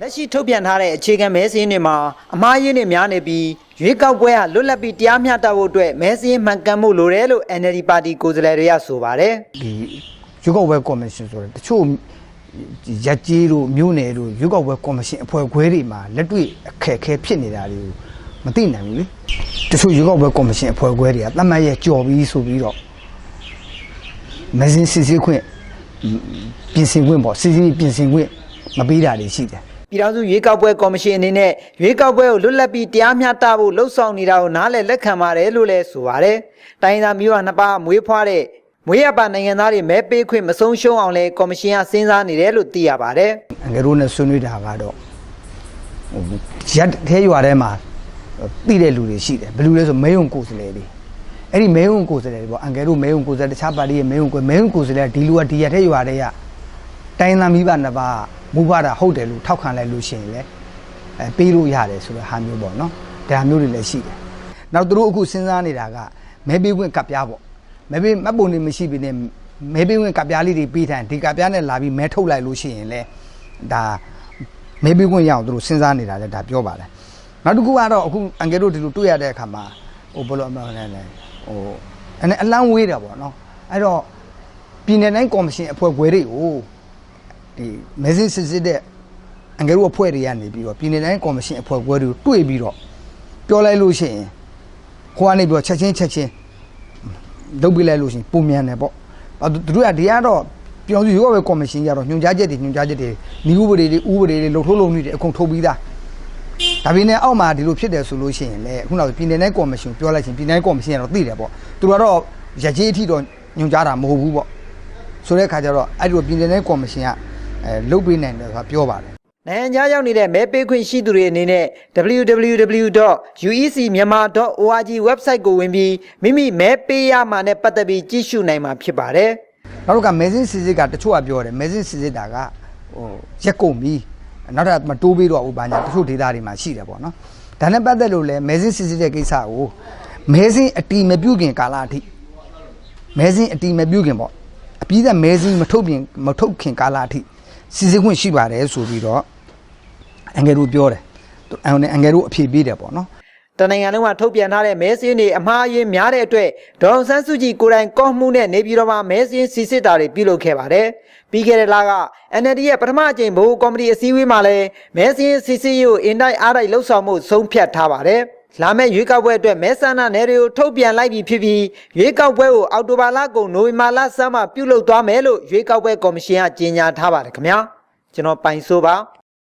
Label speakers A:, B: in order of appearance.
A: လက်ရှိထုတ်ပြန်ထားတဲ့အခြေခံမဲစင်းတွေမှာအမှားယွင်းတွေများနေပြီးရွေးကောက်ပွဲကလွတ်လပ်ပြီးတရားမျှတဖို့အတွက်မဲစင်းမှန်ကန်မှုလိုတယ်လို့ NLD ပါတီကိုယ်စားလှယ်တွေကဆိုပါတယ်
B: ဒီရွေးကောက်ပွဲကော်မရှင်ဆိုတဲ့တချို့ရက်ကြီးတို့မြို့နယ်တို့ရွေးကောက်ပွဲကော်မရှင်အဖွဲ့ခွဲတွေမှာလက်တွေ့အခက်အခဲဖြစ်နေတာတွေကိုမသိနိုင်ဘူးလေတချို့ရွေးကောက်ပွဲကော်မရှင်အဖွဲ့ခွဲတွေကတတ်မှတ်ရဲ့ကြော်ပြီးဆိုပြီးတော့မစင်းစစ်စစ်ခွင့်ပြင်ဆင်ခွင့်ပေါ့စစ်စစ်ပြင်ဆင်ခွင့်မပေးတာတွေရှိတယ်
A: ပြည်ထောင်စုရွေးကောက်ပွဲကော်မရှင်အနေနဲ့ရွေးကောက်ပွဲကိုလွတ်လပ်ပြီးတရားမျှတဖို့လှုံ့ဆော်နေတာကိုနားလည်လက်ခံပါတယ်လို့လည်းဆိုပါတယ်။တိုင်းသားမျိုးဟာနှစ်ပါးမွေးဖွားတဲ့မွေးရပါနိုင်ငံသားတွေမဲပေးခွင့်မဆုံးရှုံးအောင်လဲကော်မရှင်ကစဉ်းစားနေတယ်လို့သိရပါတယ်
B: အငယ်တို့နဲ့ဆွေးနွေးတာကတော့ဟိုရက်သေးရွာထဲမှာတိတဲ့လူတွေရှိတယ်ဘယ်လူလဲဆိုမဲယုံကိုယ်စလဲတွေအဲ့ဒီမဲယုံကိုယ်စလဲတွေပေါ့အငယ်တို့မဲယုံကိုယ်စလဲတခြားပါတီရဲ့မဲယုံကိုယ်မဲယုံကိုယ်စလဲဒီလူကဒီရက်သေးရွာထဲကတိုင်းသားမိဘနှစ်ပါး မူပါတာဟုတ်တယ်လို့ထောက်ခံလိုက်လို့ရှိရင်လေအဲပေးလို့ရတယ်ဆိုတဲ့ဟာမျိုးပေါ့နော်ဒါမျိုးတွေလည်းရှိတယ်နောက်သူတို့အခုစဉ်းစားနေတာကမဲပေးခွင့်ကပ်ပြားပေါ့မဲပေးမတ်ပုံနေမရှိဘဲနဲ့မဲပေးခွင့်ကပ်ပြားလေးတွေပေးထိုင်ဒီကပ်ပြားနဲ့လာပြီးမဲထုတ်လိုက်လို့ရှိရင်လေဒါမေးပြီးခွင့်ရအောင်သူတို့စဉ်းစားနေတာလဲဒါပြောပါတယ်နောက်တစ်ခုကတော့အခုအန်ကယ်တို့ဒီလိုတွေ့ရတဲ့အခါမှာဟိုဘယ်လိုအမှန်လဲလဲဟိုအဲ့အလန်းဝေးတာပေါ့နော်အဲ့တော့ပြည်내တိုင်းကော်မရှင်အဖွဲ့ခွဲတွေကို ဒီ message စစ်စစ်တဲ့အငယ်တို့အဖွဲ့တွေကနေပြီးတော့ပြည်နယ်တိုင်းကော်မရှင်အဖွဲ့ကွဲတွေတွေ့ပြီးတော့ပြောလိုက်လို့ရှိရင်ခွာနေပြီးတော့ချက်ချင်းချက်ချင်းလုပ်ပြလိုက်လို့ရှိရင်ပုံမြန်တယ်ပေါ့သူတို့ကဒီကတော့ပြောင်းစုရွေးကော်ပဲကော်မရှင်ကတော့ညွှန်ကြားချက်တွေညွှန်ကြားချက်တွေဤဥပဒေတွေဥပဒေတွေလှုပ်ထုံးလုံနေတွေအကုန်ထုတ်ပြီးသားဒါပေမဲ့အောက်မှာဒီလိုဖြစ်တယ်ဆိုလို့ရှိရင်လည်းခုနကပြည်နယ်တိုင်းကော်မရှင်ပြောလိုက်ချင်းပြည်နယ်တိုင်းကော်မရှင်ကတော့သိတယ်ပေါ့သူကတော့ရကြေးအထိတော့ညွှန်ကြားတာမဟုတ်ဘူးပေါ့ဆိုတဲ့အခါကျတော့အဲ့ဒီလိုပြည်နယ်တိုင်းကော်မရှင်က အဲလုတ်ပေးနိုင်တယ်ဆိုတာပြောပါတယ်။
A: နိုင်ငံခြားရောက်နေတဲ့မဲပေးခွင့်ရှိသူတွေအနေနဲ့ www.uecmyanmar.org website ကိုဝင်ပြီးမိမိမဲပေးရမှာနဲ့ပတ်သက်ပြီးကြည့်ရှုနိုင်မှာဖြစ်ပါတယ်။
B: နောက်တော့ကမဲစင်းစစ်စစ်ကတချို့ကပြောတယ်မဲစင်းစစ်စစ်တာကဟိုရက်ကုန်ပြီနောက်တော့မတိုးပေးတော့ဘူးဘာညာတချို့ဒေသတွေမှာရှိတယ်ပေါ့နော်ဒါနဲ့ပတ်သက်လို့လဲမဲစင်းစစ်စစ်တဲ့ကိစ္စကိုမဲစင်းအတီမပြုတ်ခင်ကာလအထိမဲစင်းအတီမပြုတ်ခင်ပေါ့အပြီးသက်မဲစင်းမထုတ်ပြင်မထုတ်ခင်ကာလအထိ စစ်စစ်ခွင့်ရှိပါတယ်ဆိုပြီးတော့အငယ်တို့ပြောတယ်သူအန်အငယ်တို့အဖြေပေးတယ်ပေါ့နော်
A: တနိုင်ငံလုံးမှာထုတ်ပြန်ထားတဲ့မဲစင်းတွေအမှားအယွင်းများတဲ့အတွက်ဒေါအောင်ဆန်းစုကြည်ကိုယ်တိုင်ကော့မှုနဲ့နေပြည်တော်မှာမဲစင်းစီစစ်တာတွေပြုလုပ်ခဲ့ပါတယ်။ပြီးခဲ့တဲ့လက NLD ရဲ့ပထမအကြိမ်ဘိုးကော်မတီအစည်းအဝေးမှာလည်းမဲစင်းစီစစ်ရေးကိုအင်တိုက်အားတိုက်လှုပ်ဆောင်မှုဆုံးဖြတ်ထားပါတယ်။ လာမယ့်ရွေးကောက်ပွဲအတွက်မဲဆန္ဒနယ်တွေကိုထုတ်ပြန်လိုက်ပြီဖြစ်ပြီးရွေးကောက်ပွဲကိုအောက်တိုဘာလကုန်နိုဝင်ဘာလဆန်းမှာပြုလုပ်သွားမယ်လို့ရွေးကောက်ပွဲကော်မရှင်ကကြေညာထားပါတယ်ခင်ဗျာ။ကျွန်တော်ပိုင်ဆိုးပါ